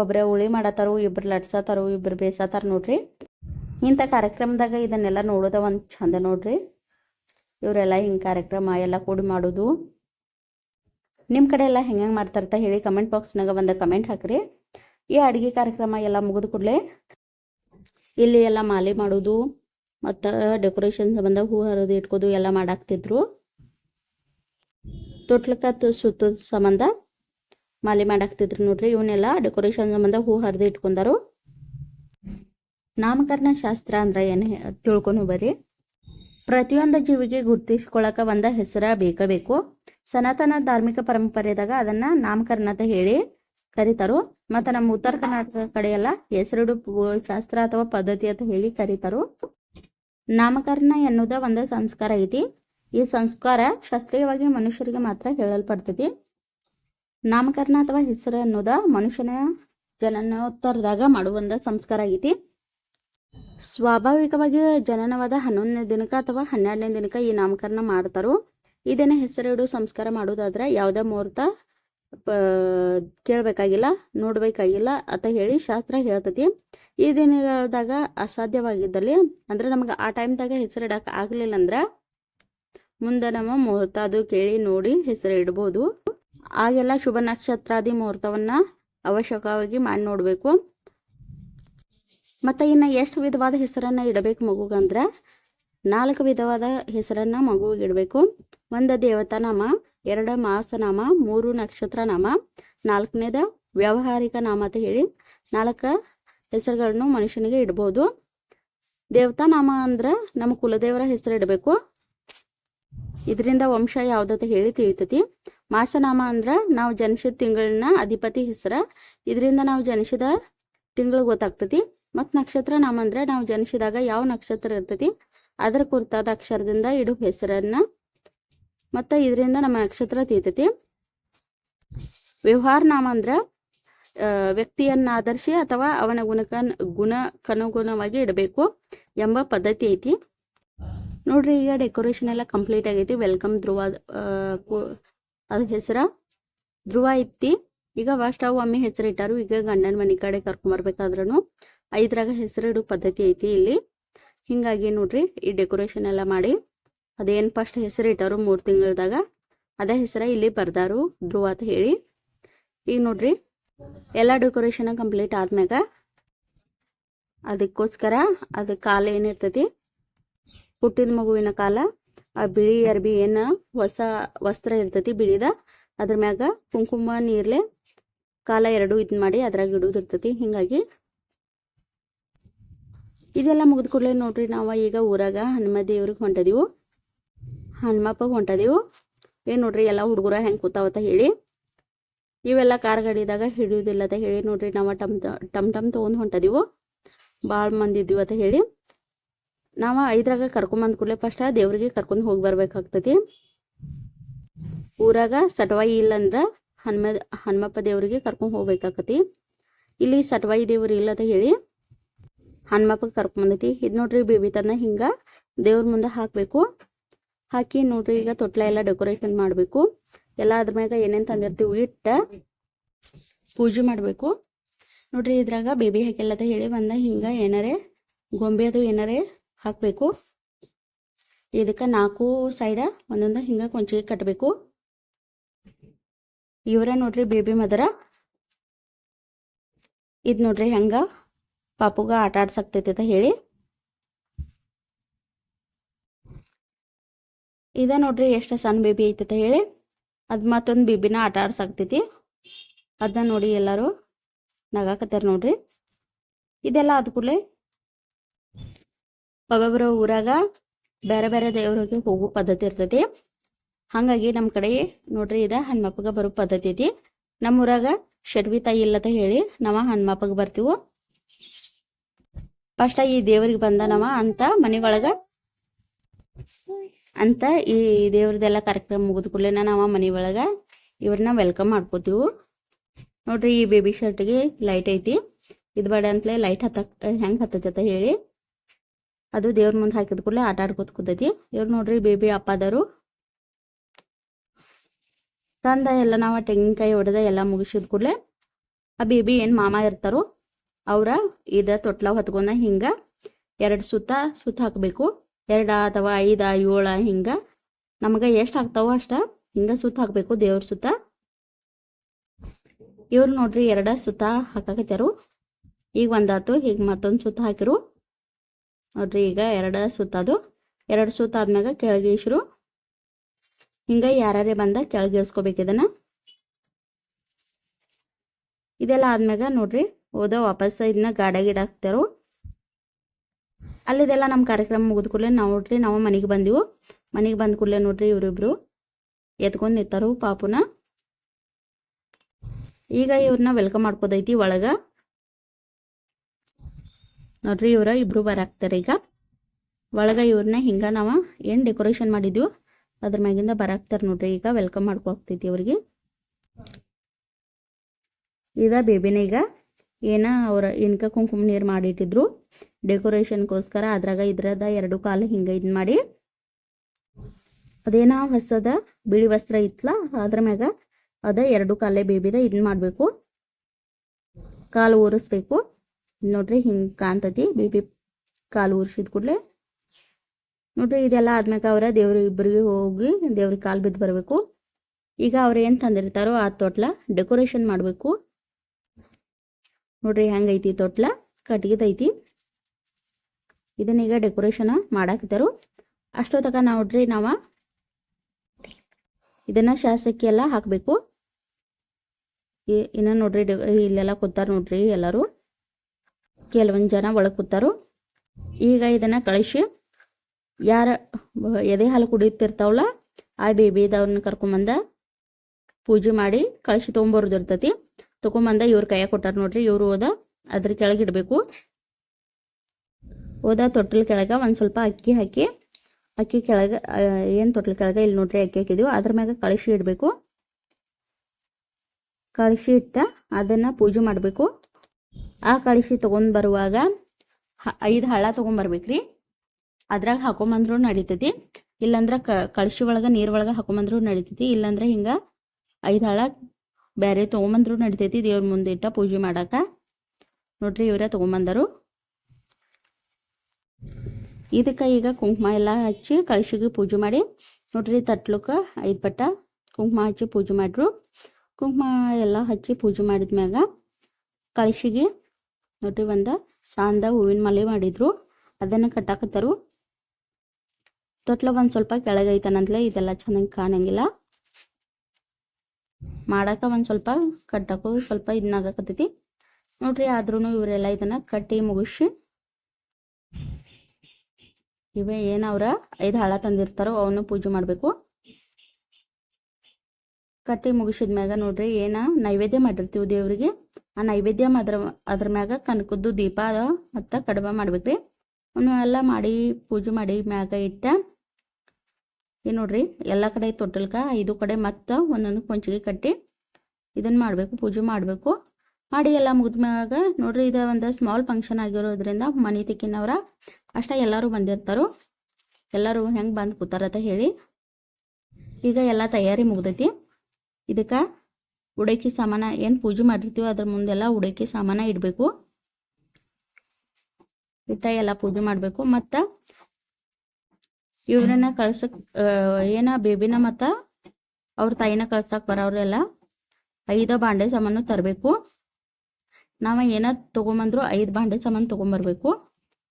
ಒಬ್ರೇ ಉಳಿ ಮಾಡತ್ತಾರು ಇಬ್ಬರು ಲಟ್ಸತ್ತಾರು ಇಬ್ಬರು ಬೇಸತ್ತಾರ ನೋಡ್ರಿ. ಇಂಥ ಕಾರ್ಯಕ್ರಮದಾಗ ಇದನ್ನೆಲ್ಲ ನೋಡೋದ ಒಂದು ಚಂದ ನೋಡ್ರಿ. ಇವರೆಲ್ಲ ಹಿಂಗೆ ಕಾರ್ಯಕ್ರಮ ಎಲ್ಲ ಕೂಡಿ ಮಾಡೋದು. ನಿಮ್ಮ ಕಡೆ ಎಲ್ಲ ಹೆಂಗೆ ಮಾಡ್ತಾರಂತ ಹೇಳಿ ಕಮೆಂಟ್ ಬಾಕ್ಸ್ನಾಗ ಒಂದು ಕಮೆಂಟ್ ಹಾಕ್ರಿ. ಈ ಅಡುಗೆ ಕಾರ್ಯಕ್ರಮ ಎಲ್ಲ ಮುಗಿದ ಕೂಡಲೇ ಇಲ್ಲಿ ಎಲ್ಲ ಮಾಲೆ ಮಾಡೋದು. ಮತ್ತು ಡೆಕೋರೇಷನ್ ಸಂಬಂಧ ಹೂ ಹರಿದು ಇಟ್ಕೋದು ಎಲ್ಲ ಮಾಡಾಕ್ತಿದ್ರು. ತೊಟ್ಲಕ್ಕ ಸುತ್ತದ ಸಂಬಂಧ ಮಾಲೆ ಮಾಡಾಕ್ತಿದ್ರು ನೋಡ್ರಿ, ಇವನ್ನೆಲ್ಲ ಡೆಕೋರೇಷನ್ ಸಂಬಂಧ ಹೂ ಹರಿದು ಇಟ್ಕೊಂಡಾರು. ನಾಮಕರಣ ಶಾಸ್ತ್ರ ಅಂದ್ರೆ ಏನು ತಿಳ್ಕೊಂಡು ಬರ್ರಿ. ಪ್ರತಿಯೊಂದು ಜೀವಿಗೆ ಗುರುತಿಸ್ಕೊಳಕ ಒಂದು ಹೆಸರ ಬೇಕಬೇಕು ಸನಾತನ ಧಾರ್ಮಿಕ ಪರಂಪರೆದಾಗ ಅದನ್ನ ನಾಮಕರಣ ಅಂತ ಹೇಳಿ ಕರೀತಾರು. ಮತ್ತು ನಮ್ಮ ಉತ್ತರ ಕರ್ನಾಟಕ ಕಡೆ ಎಲ್ಲ ಹೆಸರಿಡು ಶಾಸ್ತ್ರ ಅಥವಾ ಪದ್ಧತಿ ಅಂತ ಹೇಳಿ ಕರೀತಾರು. ನಾಮಕರಣ ಎನ್ನುವುದ ಒಂದು ಸಂಸ್ಕಾರ ಐತಿ. ಈ ಸಂಸ್ಕಾರ ಶಾಸ್ತ್ರೀಯವಾಗಿ ಮನುಷ್ಯರಿಗೆ ಮಾತ್ರ ಹೇಳಲ್ಪಡ್ತೈತಿ. ನಾಮಕರಣ ಅಥವಾ ಹೆಸರು ಅನ್ನೋದ ಮನುಷ್ಯನ ಜನನೋತ್ತರದಾಗ ಮಾಡುವಂತ ಸಂಸ್ಕಾರ ಐತಿ. ಸ್ವಾಭಾವಿಕವಾಗಿ ಜನನವಾದ ಹನ್ನೊಂದನೇ ದಿನಕ ಅಥವಾ ಹನ್ನೆರಡನೇ ದಿನಕ ಈ ನಾಮಕರಣ ಮಾಡ್ತಾರೋ. ಇದನ್ನ ಹೆಸರಿಡು ಸಂಸ್ಕಾರ ಮಾಡೋದಾದ್ರೆ ಯಾವುದೇ ಮುಹೂರ್ತ ಕೇಳಬೇಕಾಗಿಲ್ಲ, ನೋಡಬೇಕಾಗಿಲ್ಲ ಅಂತ ಹೇಳಿ ಶಾಸ್ತ್ರ ಹೇಳ್ತೈತಿ. ಈ ದಿನಗಳದಾಗ ಅಸಾಧ್ಯವಾಗಿದ್ದಲ್ಲಿ, ಅಂದ್ರೆ ನಮಗೆ ಆ ಟೈಮ್ದಾಗ ಹೆಸರಿಡಕ್ಕೆ ಆಗಲಿಲ್ಲ ಅಂದ್ರೆ ಮುಂದೆ ನಮ್ಮ ಮುಹೂರ್ತ ಅದು ಕೇಳಿ ನೋಡಿ ಹೆಸರು ಇಡ್ಬೋದು. ಆಗೆಲ್ಲ ಶುಭ ನಕ್ಷತ್ರಾದಿ ಮುಹೂರ್ತವನ್ನ ಅವಶ್ಯಕವಾಗಿ ಮಾಡಿ ನೋಡಬೇಕು. ಮತ್ತು ಇನ್ನು ಎಷ್ಟು ವಿಧವಾದ ಹೆಸರನ್ನು ಇಡಬೇಕು ಮಗುಗಂದ್ರೆ ನಾಲ್ಕು ವಿಧವಾದ ಹೆಸರನ್ನು ಮಗುವಿಗೆ ಇಡಬೇಕು. ಒಂದು ದೇವತಾ ನಾಮ, ಎರಡು ಮಾಸನಾಮ ಮೂರು ನಕ್ಷತ್ರ ನಾಮ, ನಾಲ್ಕನೇದ ವ್ಯಾವಹಾರಿಕ ನಾಮ ಅಂತ ಹೇಳಿ ನಾಲ್ಕು ಹೆಸರುಗಳನ್ನು ಮನುಷ್ಯನಿಗೆ ಇಡಬಹುದು ದೇವತಾ ನಾಮ ಅಂದ್ರೆ ನಮ್ಮ ಕುಲದೇವರ ಹೆಸರು ಇಡಬೇಕು. ಇದರಿಂದ ವಂಶ ಯಾವ್ದಂತ ಹೇಳಿ ತಿಳಿತೈತಿ. ಮಾಸನಾಮ ಅಂದ್ರೆ ನಾವು ಜನಿಸಿದ ತಿಂಗಳನ್ನ ಅಧಿಪತಿ ಹೆಸರ. ಇದರಿಂದ ನಾವು ಜನಿಸಿದ ತಿಂಗಳು ಗೊತ್ತಾಗ್ತತಿ. ಮತ್ತು ನಕ್ಷತ್ರ ನಾಮ ಅಂದ್ರೆ ನಾವು ಜನಿಸಿದಾಗ ಯಾವ ನಕ್ಷತ್ರ ಇರ್ತತಿ. ಅದರ ಕುರಿತಾದ ಅಕ್ಷರದಿಂದ ಇಡು ಹೆಸರನ್ನ. ಮತ್ತು ಇದರಿಂದ ನಮ್ಮ ನಕ್ಷತ್ರ ತಿಳಿತತಿ. ವ್ಯವಹಾರ ನಾಮ ಅಂದ್ರೆ ಆ, ವ್ಯಕ್ತಿಯನ್ನ ಆಧರಿಸಿ ಅಥವಾ ಅವನ ಗುಣಕ ಗುಣಕ್ಕನುಗುಣವಾಗಿ ಇಡಬೇಕು ಎಂಬ ಪದ್ಧತಿ ಐತಿ. ನೋಡ್ರಿ ಈಗ ಡೆಕೋರೇಷನ್ ಎಲ್ಲ ಕಂಪ್ಲೀಟ್ ಆಗೈತಿ. ವೆಲ್ಕಮ್ ಧ್ರುವ ಅದ ಹೆಸರ ಧ್ರುವ ಐತಿ. ಈಗ ಫಸ್ಟ್ ಅವು ಒಮ್ಮೆ ಹೆಸರು ಇಟ್ಟಾರು. ಈಗ ಗಂಡನ ಮನೆ ಕಡೆ ಕರ್ಕೊಂಬರ್ಬೇಕಾದ್ರೂ ಐದ್ರಾಗ ಹೆಸರಿಡು ಪದ್ಧತಿ ಐತಿ ಇಲ್ಲಿ. ಹಿಂಗಾಗಿ ನೋಡ್ರಿ ಈ ಡೆಕೋರೇಷನ್ ಎಲ್ಲ ಮಾಡಿ ಅದೇನು ಫಸ್ಟ್ ಹೆಸರು ಇಟ್ಟಾರು ಮೂರು ತಿಂಗಳದಾಗ ಅದ ಹೆಸರ ಇಲ್ಲಿ ಬರ್ದಾರು ಧ್ರುವ ಅಂತ ಹೇಳಿ. ಈಗ ನೋಡ್ರಿ ಎಲ್ಲ ಡೆಕೋರೇಷನ್ ಕಂಪ್ಲೀಟ್ ಆದ್ಮ್ಯಾಗ. ಅದಕ್ಕೋಸ್ಕರ ಅದು ಕಾಲ ಏನಿರ್ತೈತಿ? ಹುಟ್ಟಿದ ಮಗುವಿನ ಕಾಲ, ಆ ಬಿಳಿ ಅರ್ಬಿ ಏನು ಹೊಸ ವಸ್ತ್ರ ಇರ್ತೈತಿ ಬಿಳಿದ, ಅದ್ರ ಮ್ಯಾಗ ಕುಂಕುಮ, ನೀರ್ಲೆ ಕಾಲ ಎರಡು ಇದು ಮಾಡಿ ಅದ್ರಾಗ ಇಡುದು ಇರ್ತೈತಿ. ಹಿಂಗಾಗಿ ಇದೆಲ್ಲ ಮುಗಿದ ಕೂಡಲೇ ನೋಡ್ರಿ ನಾವು ಈಗ ಊರಾಗ ಹನುಮ ದೇವ್ರಿಗೆ ಹೊಂಟದೀವು. ಹನುಮಪ್ಪಗೆ ಹೊಂಟದೀವು. ಏನು ನೋಡ್ರಿ ಎಲ್ಲ ಹುಡುಗರ ಹೆಂಗೆ ಕೂತಾವತ್ತ ಹೇಳಿ. ಇವೆಲ್ಲ ಕಾರ್ ಗಾಡಿದಾಗ ಹಿಡಿಯೋದಿಲ್ಲ ಅಂತ ಹೇಳಿ ನೋಡ್ರಿ ನಾವು ಟಮ್ ಟಮ್ ಟಮ್ ತೊಗೊಂಡು ಹೊಂಟದಿವು. ಭಾಳ ಮಂದಿ ಇದ್ದೀವಿ ಅಂತ ಹೇಳಿ. ನಾವು ಐದ್ರಾಗ ಕರ್ಕೊಂಬಂದ್ ಕೂಡಲೇ ಫಸ್ಟ್ ದೇವ್ರಿಗೆ ಕರ್ಕೊಂಡು ಹೋಗಿ ಬರ್ಬೇಕಾಗ್ತತಿ. ಊರಾಗ ಸಟವಾಯಿ ಇಲ್ಲಂದ್ರ ಹನುಮ, ಹನುಮಪ್ಪ ದೇವರಿಗೆ ಕರ್ಕೊಂಡು ಹೋಗ್ಬೇಕಾಕತಿ. ಇಲ್ಲಿ ಸಟವಾಯಿ ದೇವ್ರು ಇಲ್ಲ ಅಂತ ಹೇಳಿ ಹನುಮಪ್ಪಗೆ ಕರ್ಕೊಂಬಂದೈತಿ ಇದು ನೋಡ್ರಿ ಬೇಬಿ ತನ್ನ ಹಿಂಗ ದೇವ್ರ ಮುಂದೆ ಹಾಕಬೇಕು. ಹಾಕಿ ನೋಡ್ರಿ ಈಗ ತೊಟ್ಲ ಎಲ್ಲ ಡೆಕೋರೇಷನ್ ಮಾಡಬೇಕು. ಎಲ್ಲ ಅದ್ರ ಮ್ಯಾಗ ಏನೇನು ತಂದಿರ್ತೀವಿ ಇಟ್ಟ ಪೂಜೆ ಮಾಡಬೇಕು. ನೋಡ್ರಿ ಇದ್ರಾಗ ಬೇಬಿ ಹಾಕಿಲ್ಲದ ಹೇಳಿ ಬಂದ ಹಿಂಗೆ ಏನಾರೇ ಗೊಂಬೆ ಅದು ಏನಾರೆ ಹಾಕಬೇಕು. ಇದಕ್ಕೆ ನಾಲ್ಕು ಸೈಡ ಒಂದೊಂದು ಹಿಂಗೆ ಕೊಂಚಿಗೆ ಕಟ್ಟಬೇಕು ಇವರ ನೋಡ್ರಿ ಬೇಬಿ ಮದರ. ಇದು ನೋಡ್ರಿ ಹೆಂಗ ಪಾಪುಗ ಆಟ ಆಡ್ಸಕ್ತೈತಿ ಅಂತ ಹೇಳಿ. ಇದ ನೋಡ್ರಿ ಎಷ್ಟು ಸಣ್ಣ ಬೇಬಿ ಐತಿ ಅಂತ ಹೇಳಿ. ಅದು ಮತ್ತೊಂದು ಬಿಬಿನ ಆಟ ಆಡ್ಸಾಕ್ತೈತಿ. ಅದನ್ನ ನೋಡಿ ಎಲ್ಲರೂ ನಗಾಕತ್ತಾರ ನೋಡ್ರಿ. ಇದೆಲ್ಲ ಆದ ಕೂಡಲೇ ಒಬ್ಬೊಬ್ಬರ ಊರಾಗ ಬೇರೆ ಬೇರೆ ದೇವರಿಗೆ ಹೋಗೋ ಪದ್ಧತಿ ಇರ್ತೈತಿ. ಹಾಗಾಗಿ ನಮ್ಮ ಕಡೆ ನೋಡ್ರಿ ಇದ ಹಣ್ಮಪ್ಪಗೆ ಬರೋ ಪದ್ಧತಿ ಐತಿ. ನಮ್ಮ ಊರಾಗ ಷಡ್ವಿ ತಾಯಿ ಇಲ್ಲತ ಹೇಳಿ ನಾವ ಹಣ್ಮಪ್ಪಗೆ ಬರ್ತೀವಿ. ಫಸ್ಟ್ ಈ ದೇವರಿಗೆ ಬಂದ ನಾವ ಅಂತ ಮನೆ ಒಳಗ ಅಂತ ಈ ದೇವ್ರದೆಲ್ಲ ಕಾರ್ಯಕ್ರಮ ಮುಗಿದ ಕೂಡಲೇ ನಾವು ಮನೆ ಒಳಗೆ ಇವ್ರನ್ನ ವೆಲ್ಕಮ್ ಮಾಡ್ಕೋತೀವಿ. ನೋಡ್ರಿ ಈ ಬೇಬಿ ಶರ್ಟ್ಗೆ ಲೈಟ್ ಐತಿ. ಇದು ಬೇಡ ಅಂತಲೇ ಲೈಟ್ ಹತ್ತಕ್, ಹೆಂಗೆ ಹತ್ತತ್ತ ಹೇಳಿ. ಅದು ದೇವ್ರ ಮುಂದೆ ಹಾಕಿದ ಕೂಡಲೇ ಆಟ ಆಡ್ಕೋತ ಕೂತೈತಿ. ಇವ್ರು ನೋಡ್ರಿ ಬೇಬಿ ಅಪ್ಪದರು ತಂದ ಎಲ್ಲ ನಾವು ತೆಂಗಿನಕಾಯಿ ಹೊಡೆದ ಎಲ್ಲ ಮುಗಿಸಿದ ಕೂಡಲೇ ಆ ಬೇಬಿ ಏನು ಮಾಮ ಇರ್ತಾರೋ ಅವರ ಇದ ತೊಟ್ಲ ಹೊತ್ಕೊಂಡ ಹಿಂಗೆ ಎರಡು ಸುತ್ತ ಸುತ್ತ ಹಾಕಬೇಕು. ಎರಡ ಅಥವಾ ಐದ ಏಳ ಹಿಂಗ ನಮಗೆ ಎಷ್ಟು ಆಗ್ತಾವೋ ಅಷ್ಟ ಹಿಂಗ ಸುತ್ತ ಹಾಕಬೇಕು ದೇವ್ರ ಸುತ್ತ. ಇವ್ರು ನೋಡ್ರಿ ಎರಡ ಸುತ್ತ ಹಾಕಾಕತ್ಯಾರು. ಈಗ ಒಂದಾತು, ಈಗ ಮತ್ತೊಂದು ಸುತ್ತ ಹಾಕಿರು ನೋಡ್ರಿ ಈಗ ಎರಡ ಸುತ್ತ ಅದು. ಎರಡು ಸುತ್ತ ಆದ್ಮ್ಯಾಗ ಕೆಳಗೆ ಇಸ್ರು ಹಿಂಗ ಯಾರೇ ಬಂದ ಕೆಳಗೆ ಇಳಿಸ್ಕೋಬೇಕು ಇದನ್ನ. ಇದೆಲ್ಲ ಆದ್ಮ್ಯಾಗ ನೋಡ್ರಿ ಹೋದ ವಾಪಸ್ ಇದನ್ನ ಗಾಡ ಗಿಡ ಅಲ್ಲಿದೆಲ್ಲ ನಮ್ಮ ಕಾರ್ಯಕ್ರಮ ಮುಗಿದ ಕೂಡಲೇ ನೋಡ್ರಿ, ನಾವು ಮನೆಗೆ ಬಂದಿವು, ಮನೆಗೆ ಬಂದ ಕೂಡಲೇ ನೋಡ್ರಿ ಇವರಿಬ್ರು. ಎತ್ಕೊಂಡು ನಿಂತಾರು ಪಾಪುನ. ಈಗ ಇವ್ರನ್ನ ವೆಲ್ಕಮ್ ಮಾಡ್ಕೋದೈತಿ ಒಳಗ. ನೋಡ್ರಿ ಇವ್ರ ಇಬ್ರು ಬರಾಕ್ತಾರೆ ಈಗ. ಒಳಗ ಇವ್ರನ್ನ ಹಿಂಗ ನಾವ ಏನ್ ಡೆಕೋರೇಷನ್ ಮಾಡಿದ್ವಿ, ಅದ್ರ ಮ್ಯಾಗಿಂದ ಬರಾಕ್ತಾರ ನೋಡ್ರಿ ಈಗ ವೆಲ್ಕಮ್ ಮಾಡ್ಕೊ ಹೋಗ್ತೈತಿ ಅವ್ರಿಗೆ. ಇದ ಬೇಬಿನ ಈಗ. ಏನ ಅವ್ರ ಇನ್ಕ ಕುಂಕುಮ ನೀರು ಮಾಡಿಟ್ಟಿದ್ರು. ಡೆಕೋರೇಷನ್ಗೋಸ್ಕರ ಅದ್ರಾಗ ಇದ್ರದ ಎರಡು ಕಾಲು ಹಿಂಗ ಇದ್ ಮಾಡಿ. ಅದೇನ ಹೊಸದ ಬಿಳಿ ವಸ್ತ್ರ ಇತ್ಲ, ಅದ್ರ ಮ್ಯಾಗ ಅದ ಎರಡು ಕಾಲೇ ಬೇಬಿದ ಇದನ್ನ ಮಾಡಬೇಕು. ಕಾಲು ಊರಿಸ್ಬೇಕು. ನೋಡ್ರಿ ಹಿಂಗೆ ಕಾಣ್ತತಿ, ಬೇಬಿ ಕಾಲು ಊರಿಸಿದ ಕೂಡಲೇ. ನೋಡ್ರಿ ಇದೆಲ್ಲ ಆದ್ಮ್ಯಾಗ ಅವರ ದೇವ್ರ ಇಬ್ಬರಿಗೆ ಹೋಗಿ ದೇವ್ರಿಗೆ ಕಾಲು ಬಿದ್ದು ಬರಬೇಕು. ಈಗ ಅವ್ರು ಏನು ತಂದಿರ್ತಾರೋ ಆ ತೋಟ್ಲ ಡೆಕೋರೇಷನ್ ಮಾಡಬೇಕು. ನೋಡ್ರಿ ಹೆಂಗೈತಿ ತೊಟ್ಲ? ಕಟ್ಗಿದೈತಿ. ಇದನ್ನೀಗ ಡೆಕೋರೇಷನ್ ಮಾಡಾಕತ್ತಾರು. ಅಷ್ಟೊತ್ತಕ ನೋಡ್ರಿ ನಾವ ಇದನ್ನ ಶಾಸಕಿ ಎಲ್ಲ ಹಾಕಬೇಕು ಇನ್ನ ನೋಡ್ರಿ ಇಲ್ಲೆಲ್ಲ ಕೂತಾರ ನೋಡ್ರಿ ಎಲ್ಲರೂ. ಕೆಲವೊಂದು ಜನ ಒಳಗೆ ಕೂತಾರು. ಈಗ ಇದನ್ನ ಕಳಿಸಿ ಯಾರ ಎದೆ ಹಾಲು ಕುಡಿಯುತ್ತಿರ್ತಾವಲ್ಲ ಆ ಬೇಬಿದವ್ರನ್ನ ಕರ್ಕೊಂಬಂದ ಪೂಜೆ ಮಾಡಿ ಕಳಿಸಿ ತೊಗೊಂಬರೋದು ಇರ್ತೈತಿ. ತಗೊಂಬಂದ ಇವ್ರ ಕೈಯಾಗ ಕೊಟ್ಟಾರ ನೋಡ್ರಿ, ಇವ್ರು ಹೋದ ಅದ್ರ ಕೆಳಗೆ ಇಡಬೇಕು. ಓದ ತೊಟ್ಟಲ್ ಕೆಳಗೆ ಒಂದು ಸ್ವಲ್ಪ ಅಕ್ಕಿ ಹಾಕಿ, ಅಕ್ಕಿ ಕೆಳಗೆ ಏನು ತೊಟ್ಲ ಕೆಳಗೆ ಇಲ್ಲಿ ನೋಡ್ರಿ ಅಕ್ಕಿ ಹಾಕಿದೀವಿ, ಅದ್ರ ಮ್ಯಾಗ ಕಳಿಸಿ ಇಡಬೇಕು. ಕಳಿಸಿ ಇಟ್ಟ ಅದನ್ನ ಪೂಜೆ ಮಾಡಬೇಕು. ಆ ಕಳಿಸಿ ತಗೊಂಡ್ ಬರುವಾಗ ಐದು ಹಳ್ಳ ತೊಗೊಂಬರ್ಬೇಕ್ರಿ ಅದ್ರಾಗ ಹಾಕೊಂಬಂದ್ರು ನಡೀತೈತಿ. ಇಲ್ಲಾಂದ್ರೆ ಕ, ಕಳಶಿ ಒಳಗೆ ನೀರ್ ಒಳಗೆ ಹಾಕೊಂಬಂದ್ರು ನಡೀತೈತಿ. ಇಲ್ಲಾಂದ್ರೆ ಹಿಂಗ ಐದು ಹಳ ಬ್ಯಾರೆ ತೊಗೊಂಬಂದ್ರು ನಡಿತೈತಿ, ದೇವ್ರ ಮುಂದೆ ಇಟ್ಟ ಪೂಜೆ ಮಾಡಾಕ. ನೋಡ್ರಿ ಇವರೇ ತೊಗೊಂಬಂದರು. ಇದಕ್ಕೆ ಈಗ ಕುಂಕುಮ ಎಲ್ಲ ಹಚ್ಚಿ ಕಳಶಿಗೆ ಪೂಜೆ ಮಾಡಿ, ನೋಡ್ರಿ ತಟ್ಲಕ್ಕ ಐದು ಪಟ್ಟ ಕುಂಕುಮ ಹಚ್ಚಿ ಪೂಜೆ ಮಾಡ್ರು. ಕುಂಕುಮ ಎಲ್ಲ ಹಚ್ಚಿ ಪೂಜೆ ಮಾಡಿದ್ಮ್ಯಾಗ ಕಳಶಿಗೆ ನೋಡ್ರಿ ಒಂದು ಸಾಂದ ಹೂವಿನ ಮಲೆ ಮಾಡಿದ್ರು, ಅದನ್ನು ಕಟ್ಟಾಕತ್ತರು. ತೊಟ್ಲ ಒಂದು ಸ್ವಲ್ಪ ಕೆಳಗೈತನಂತಲೇ, ಇದೆಲ್ಲ ಚೆನ್ನಾಗಿ ಕಾಣಂಗಿಲ್ಲ. ಮಾಡಾಕ ಒಂದ್ ಸ್ವಲ್ಪ ಕಟ್ಟಕ್ಕೂ ಸ್ವಲ್ಪ ಇದನ್ನಾಗಕತ್ತೈತಿ ನೋಡ್ರಿ ಆದ್ರೂ ಇವರೆಲ್ಲ ಇದನ್ನ ಕಟ್ಟಿ ಮುಗಿಸಿ ಇವೇ ಏನ್ ಅವ್ರ ಐದು ಹಾಳ ತಂದಿರ್ತಾರೋ ಅವನ್ನ ಪೂಜೆ ಮಾಡಬೇಕು. ಕಟ್ಟಿ ಮುಗಿಸಿದ ಮ್ಯಾಗ ನೋಡ್ರಿ, ಏನ ನೈವೇದ್ಯ ಮಾಡಿರ್ತೀವಿ ದೇವ್ರಿಗೆ. ಆ ನೈವೇದ್ಯ ಅದ್ರ ಅದ್ರ ಮ್ಯಾಗ ಕನಕದ್ದು ದೀಪ ಮತ್ತು ಕಡಬ ಮಾಡ್ಬೇಕ್ರಿ. ಅವನ್ನೆಲ್ಲ ಮಾಡಿ ಪೂಜೆ ಮಾಡಿ ಮ್ಯಾಗ ಇಟ್ಟ ಏನು ನೋಡ್ರಿ, ಎಲ್ಲ ಕಡೆ ತೊಟ್ಟಲ್ಕ ಐದು ಕಡೆ ಮತ್ತೆ ಒಂದೊಂದು ಕೊಂಚಿಗೆ ಕಟ್ಟಿ ಇದನ್ನ ಮಾಡಬೇಕು, ಪೂಜೆ ಮಾಡಬೇಕು. ಮಾಡಿ ಎಲ್ಲ ಮುಗಿದ್ಮ್ಯಾಗ ನೋಡ್ರಿ, ಇದು ಒಂದು ಸ್ಮಾಲ್ ಫಂಕ್ಷನ್ ಆಗಿರೋದ್ರಿಂದ ಮನೆ ತಿಕ್ಕಿನವ್ರ ಅಷ್ಟ ಎಲ್ಲರೂ ಬಂದಿರ್ತಾರೋ. ಎಲ್ಲರೂ ಹೆಂಗೆ ಬಂದು ಕೂತಾರತ ಹೇಳಿ. ಈಗ ಎಲ್ಲ ತಯಾರಿ ಮುಗ್ದೈತಿ. ಇದಕ್ಕೆ ಉಡಕಿ ಸಾಮಾನ ಏನು ಪೂಜೆ ಮಾಡಿರ್ತೀವೋ ಅದ್ರ ಮುಂದೆಲ್ಲ ಉಡಕಿ ಸಾಮಾನ ಇಡಬೇಕು. ಇಟ್ಟ ಎಲ್ಲ ಪೂಜೆ ಮಾಡಬೇಕು. ಮತ್ತು ಇವ್ರನ್ನ ಕಳ್ಸಕ್ ಏನ ಬೇಬಿನ ಮತ್ತ ಅವ್ರ ತಾಯಿನ ಕಳ್ಸಕ್ ಬರೋರೆಲ್ಲ ಐದ ಬಾಂಡೆ ಸಾಮಾನು ತರಬೇಕು. ನಾವು ಏನ ತಗೊಂಬಂದ್ರು ಐದು ಬಾಂಡೆ ಸಾಮಾನು ತಗೊಂಬರ್ಬೇಕು.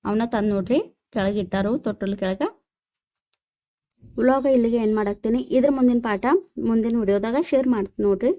ಅವನ್ನ ತಂದ್ ನೋಡ್ರಿ, ಕೆಳಗೆ ಇಟ್ಟಾರು ತೊಟ್ಟಲ್ ಕೆಳಗ. ವ್ಲಾಗ ಇಲ್ಲಿಗೆ ಏನ್ ಮಾಡಾಕ್ತೀನಿ? ಇದ್ರ ಮುಂದಿನ ಪಾಠ ಮುಂದಿನ ವಿಡಿಯೋದಾಗ ಶೇರ್ ಮಾಡ್ತೀನಿ ನೋಡ್ರಿ.